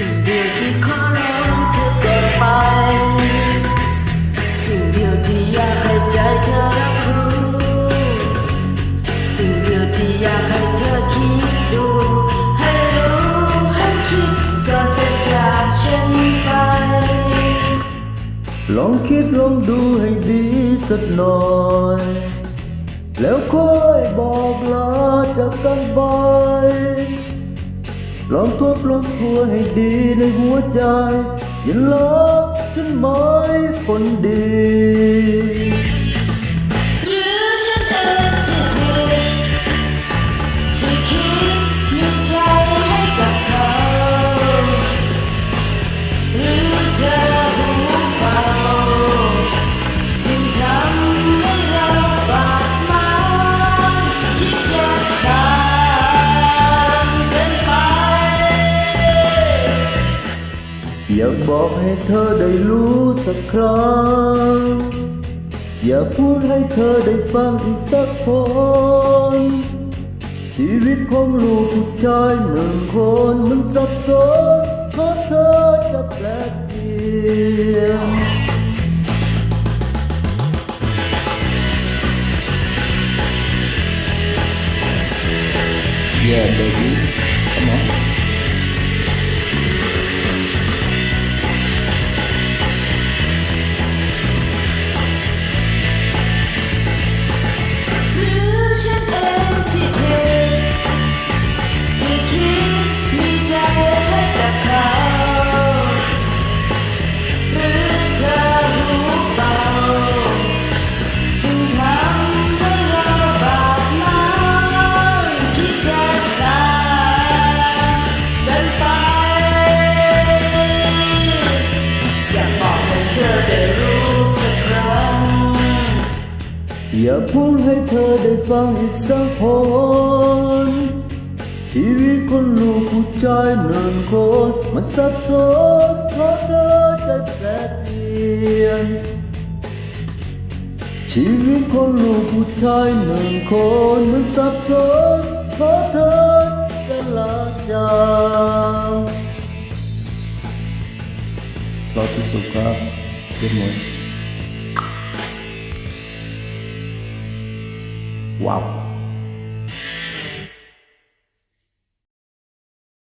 สิ่งเดียวที่ขอร้องเธอก่อนไป สิ่งเดียวที่อยากให้ใจเธอรับรู้ สิ่งเดียวที่อยากให้เธอคิดดู ให้รู้ให้คิดก่อนจะจากฉันไป ลองคิดลองดูให้ดีสักหน่อย แล้วค่อยบอกลาจากกันไป ลองทบลองทัวให้ดีในหัวใจ อย่าลักฉันไหมคนดี อยากบอกให้เธอได้รู้สักครั้ง อยากพูดให้เธอได้ฟังอีกสักคนชีวิตของลูกผู้ชายหนึ่งคนมันสับสนเพราะเธอจะแปลกเปลี่ยน Yeah, baby. Come อย่าพูดให้เธอได้ฟังอีกสักคนชีวิตคนลูกผู้ชายหนึ่งคนมันสับสนเพราะเธอใจแปรเปลี่ยนชีวิตคนลูกผู้ชายหนึ่งคนมันสับสนเพราะเธอจะลาจากรอที่สุดครับเรียบร้อ ยว้าว